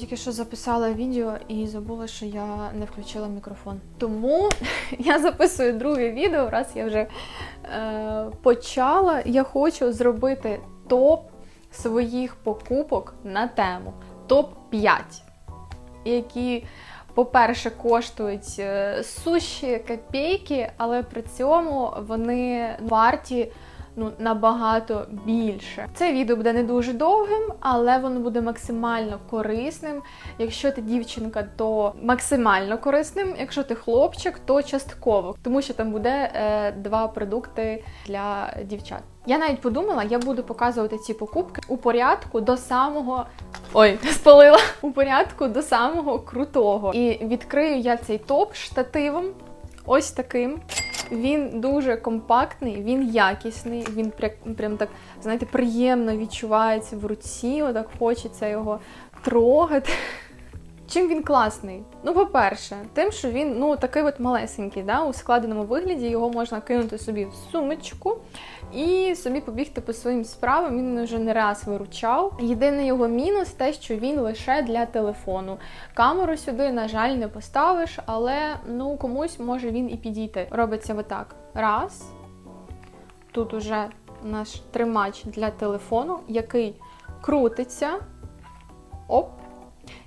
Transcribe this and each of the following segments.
Тільки що записала відео і забула, що я не включила мікрофон. Тому я записую друге відео, раз я вже е, почала. Я хочу зробити топ своїх покупок на тему топ 5 які, по-перше, коштують е, суші копійки, але при цьому вони варті ну, набагато більше. Це відео буде не дуже довгим, але воно буде максимально корисним. Якщо ти дівчинка, то максимально корисним. Якщо ти хлопчик, то частково, тому що там буде е, два продукти для дівчат. Я навіть подумала, я буду показувати ці покупки у порядку до самого. Ой, спалила у порядку до самого крутого. І відкрию я цей топ штативом. Ось таким. Він дуже компактний, він якісний, він прям, прям так, знаєте, приємно відчувається в руці, отак хочеться його трогати. Чим він класний? Ну, по-перше, тим, що він ну такий от малесенький, да, у складеному вигляді його можна кинути собі в сумочку і собі побігти по своїм справам. Він вже не раз виручав. Єдиний його мінус те, що він лише для телефону. Камеру сюди, на жаль, не поставиш, але ну комусь може він і підійти. Робиться отак. Раз. Тут уже наш тримач для телефону, який крутиться. Оп.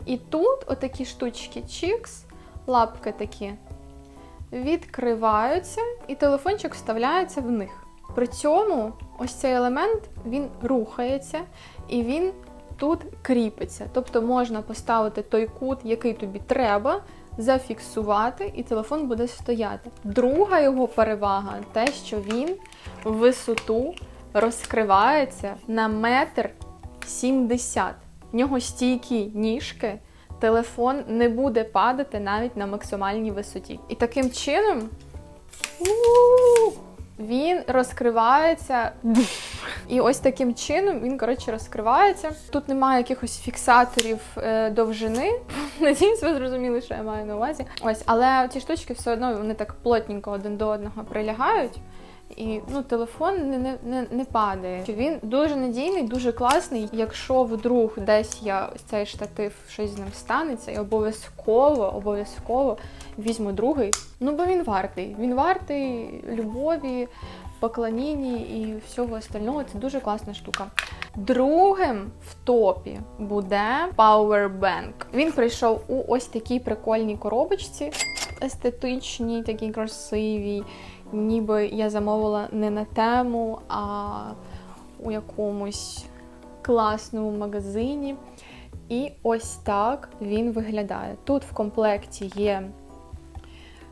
І тут отакі штучки чікс, лапки такі відкриваються, і телефончик вставляється в них. При цьому ось цей елемент він рухається і він тут кріпиться. Тобто можна поставити той кут, який тобі треба, зафіксувати, і телефон буде стояти. Друга його перевага те, що він в висоту розкривається на метр сімдесят. В нього стійкі ніжки, телефон не буде падати навіть на максимальній висоті. І таким чином він розкривається. І ось таким чином він, коротше, розкривається. Тут немає якихось фіксаторів е, довжини. Надіюсь, ви зрозуміли, що я маю на увазі. Ось, але ці штучки все одно вони так плотненько один до одного прилягають. І ну, телефон не, не, не, не падає. Він дуже надійний, дуже класний. Якщо вдруг десь я цей штатив щось з ним станеться, я обов'язково, обов'язково візьму другий. Ну бо він вартий. Він вартий любові, поклоніння і всього остального. Це дуже класна штука. Другим в топі буде Powerbank. Він прийшов у ось такій прикольній коробочці, естетичній, такій красивій ніби я замовила не на тему, а у якомусь класному магазині. І ось так він виглядає. Тут в комплекті є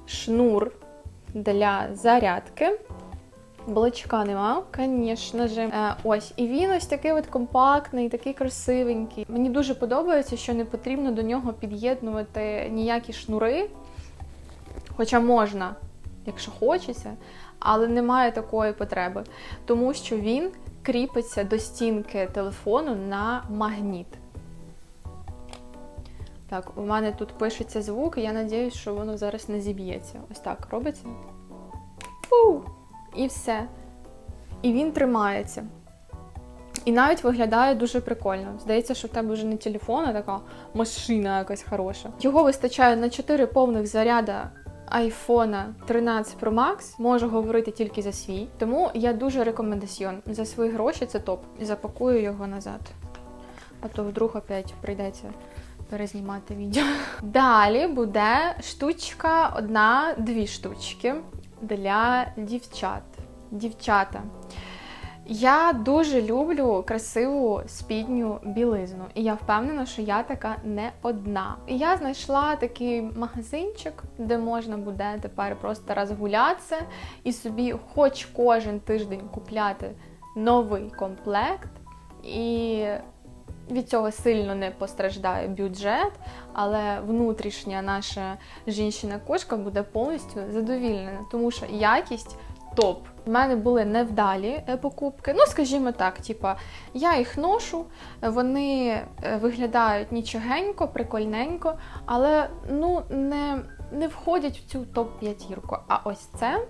шнур для зарядки. Блочка нема, звісно ж. Е, ось, і він ось такий от компактний, такий красивенький. Мені дуже подобається, що не потрібно до нього під'єднувати ніякі шнури. Хоча можна, якщо хочеться, але немає такої потреби, тому що він кріпиться до стінки телефону на магніт. Так, у мене тут пишеться звук, і я сподіваюся, що воно зараз не зіб'ється. Ось так робиться. Фу! І все. І він тримається. І навіть виглядає дуже прикольно. Здається, що в тебе вже не телефон, а така машина якась хороша. Його вистачає на 4 повних заряда iPhone 13 Pro Max. Можу говорити тільки за свій. Тому я дуже рекомендаціон. За свої гроші це топ. Запакую його назад. А то вдруг опять прийдеться перезнімати відео. Далі буде штучка, одна-дві штучки для дівчат. Дівчата. Я дуже люблю красиву спідню білизну, і я впевнена, що я така не одна. І я знайшла такий магазинчик, де можна буде тепер просто розгулятися і собі, хоч кожен тиждень купляти новий комплект. І від цього сильно не постраждає бюджет, але внутрішня наша жінчина-кошка буде повністю задовільнена, тому що якість топ. У мене були невдалі е, покупки. Ну, скажімо так, типа, я їх ношу, вони е, виглядають нічогенько, прикольненько, але ну, не, не входять в цю топ-п'ятірку. А ось це,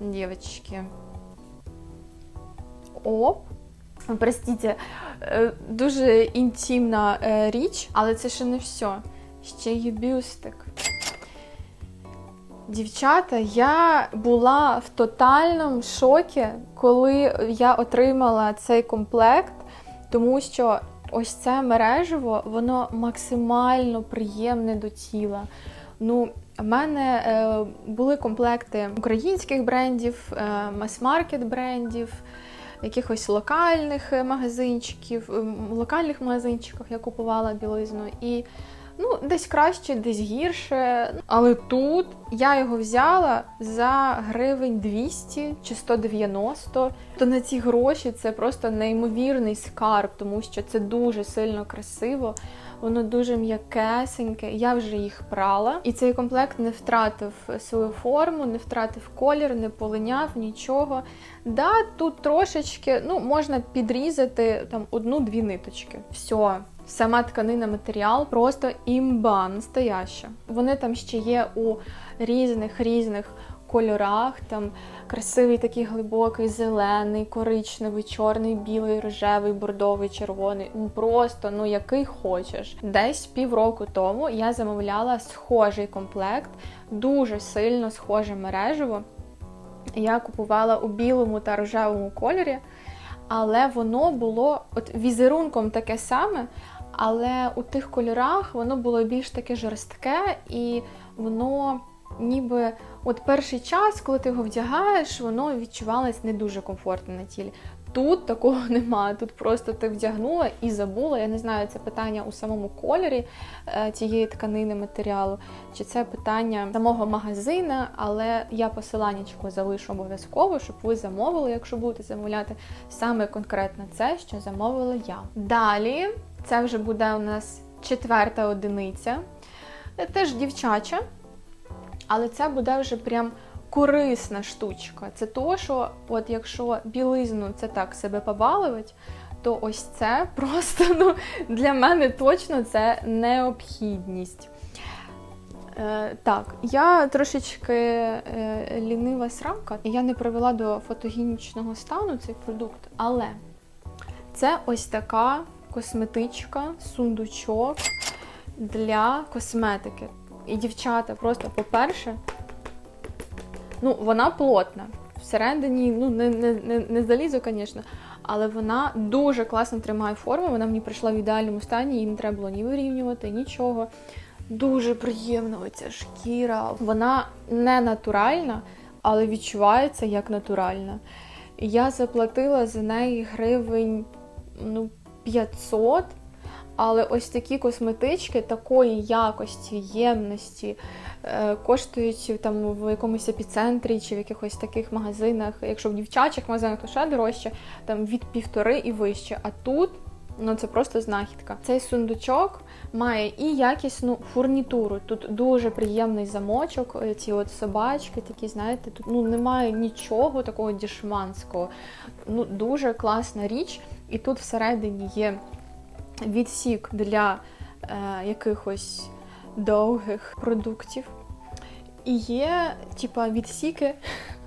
дівчатки, оп, Простите, е, дуже інтимна річ, але це ще не все. Ще є бюстик. Дівчата, я була в тотальному шокі, коли я отримала цей комплект, тому що ось це мережево, воно максимально приємне до тіла. Ну, в мене е, були комплекти українських брендів, е, мас-маркет брендів, якихось локальних е, магазинчиків, локальних магазинчиках я купувала білизну. І ну, десь краще, десь гірше. Але тут я його взяла за гривень 200 чи 190. То на ці гроші це просто неймовірний скарб, тому що це дуже сильно красиво. Воно дуже м'якесеньке. Я вже їх прала, і цей комплект не втратив свою форму, не втратив колір, не полиняв нічого. Да, тут трошечки ну, можна підрізати там одну-дві ниточки. Все. Сама тканина матеріал просто імба настояща. Вони там ще є у різних різних кольорах. Там красивий такий глибокий, зелений, коричневий, чорний, білий, рожевий, бордовий, червоний. Ну просто ну який хочеш. Десь півроку тому я замовляла схожий комплект, дуже сильно схоже мережево. Я купувала у білому та рожевому кольорі, але воно було от візерунком таке саме. Але у тих кольорах воно було більш таке жорстке, і воно ніби от перший час, коли ти його вдягаєш, воно відчувалось не дуже комфортно на тілі. Тут такого немає. Тут просто ти вдягнула і забула. Я не знаю, це питання у самому кольорі е, цієї тканини матеріалу, чи це питання самого магазина, але я посиланнячко залишу обов'язково, щоб ви замовили, якщо будете замовляти саме конкретно це, що замовила я. Далі це вже буде у нас четверта одиниця, е, теж дівчача, але це буде вже прям корисна штучка. Це то, що от якщо білизну це так себе побалувати, то ось це просто ну, для мене точно це необхідність. Е, так, я трошечки е, лінива срамка, я не привела до фотогенічного стану цей продукт, але це ось така косметичка, сундучок для косметики. І дівчата, просто, по-перше, ну, вона плотна. Всередині, ну, не, не, не, не залізо, звісно, але вона дуже класно тримає форму. Вона мені прийшла в ідеальному стані, її не треба було ні вирівнювати, нічого. Дуже приємна оця шкіра. Вона не натуральна, але відчувається як натуральна. Я заплатила за неї гривень ну, 500. Але ось такі косметички такої якості, ємності е, коштують там в якомусь епіцентрі чи в якихось таких магазинах. Якщо в дівчачих магазинах, то ще дорожче, там від півтори і вище. А тут ну це просто знахідка. Цей сундучок має і якісну фурнітуру. Тут дуже приємний замочок, е, ці от собачки, такі, знаєте, тут ну немає нічого такого дішманського. Ну дуже класна річ, і тут всередині є відсік для е, якихось довгих продуктів. І є, типа, відсіки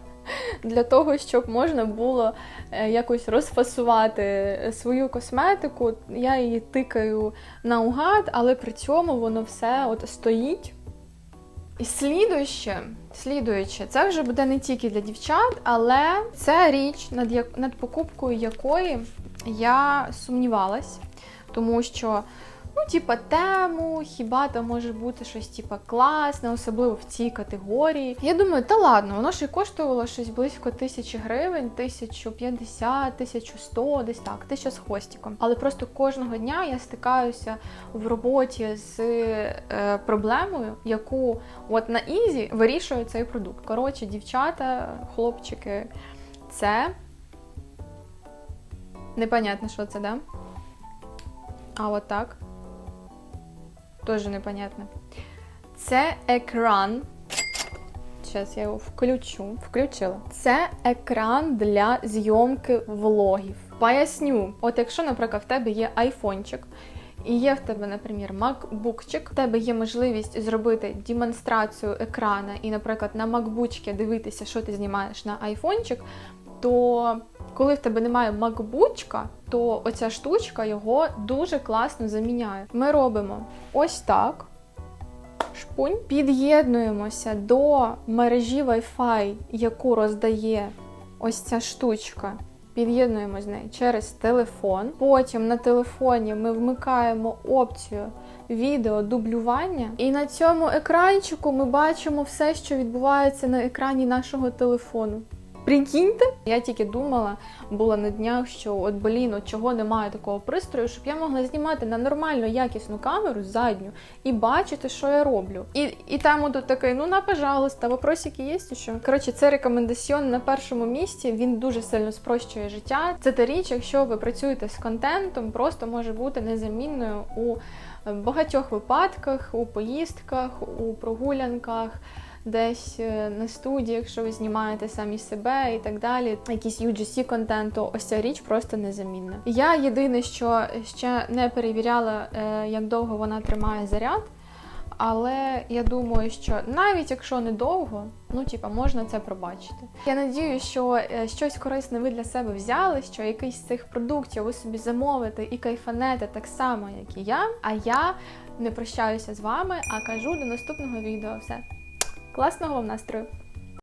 для того, щоб можна було е, якось розфасувати свою косметику. Я її тикаю наугад, але при цьому воно все от стоїть. І слідуюче, слідуюче, це вже буде не тільки для дівчат, але це річ, над, як, над покупкою якої я сумнівалась. Тому що, ну, типа, тему, хіба там може бути щось типа класне, особливо в цій категорії. Я думаю, та ладно, воно ж і коштувало щось близько тисячі гривень, 1050, 1100, десь так, тисяча з хвостиком. Але просто кожного дня я стикаюся в роботі з е, проблемою, яку от на ізі вирішує цей продукт. Коротше, дівчата, хлопчики, це непонятно, що це, да? А от так. Тоже непонятно. Це екран. Зараз я його включу. Включила. Це екран для зйомки влогів. Поясню, от якщо, наприклад, в тебе є айфончик, і є в тебе, наприклад, макбукчик, в тебе є можливість зробити демонстрацію екрана і, наприклад, на макбучці дивитися, що ти знімаєш на айфончик, то Коли в тебе немає макбучка, то оця штучка його дуже класно заміняє. Ми робимо ось так. Шпунь. Під'єднуємося до мережі Wi-Fi, яку роздає ось ця штучка. Під'єднуємо з нею через телефон. Потім на телефоні ми вмикаємо опцію відеодублювання. І на цьому екранчику ми бачимо все, що відбувається на екрані нашого телефону. Прикиньте, я тільки думала, була на днях, що от блін, от чого немає такого пристрою, щоб я могла знімати на нормальну якісну камеру задню і бачити, що я роблю. І, і там тут такий, ну на пожалуйста, вопросики є що? Коротше, це рекомендаціон на першому місці. Він дуже сильно спрощує життя. Це та річ, якщо ви працюєте з контентом, просто може бути незамінною у багатьох випадках, у поїздках, у прогулянках десь е, на студії, якщо ви знімаєте самі себе і так далі. Якийсь UGC контенту, ось ця річ просто незамінна. Я єдине, що ще не перевіряла, е, як довго вона тримає заряд. Але я думаю, що навіть якщо недовго, ну типа можна це пробачити. Я надію, що е, щось корисне ви для себе взяли, що якийсь з цих продуктів ви собі замовите і кайфанете так само, як і я. А я не прощаюся з вами, а кажу до наступного відео. Все класного вам настрою!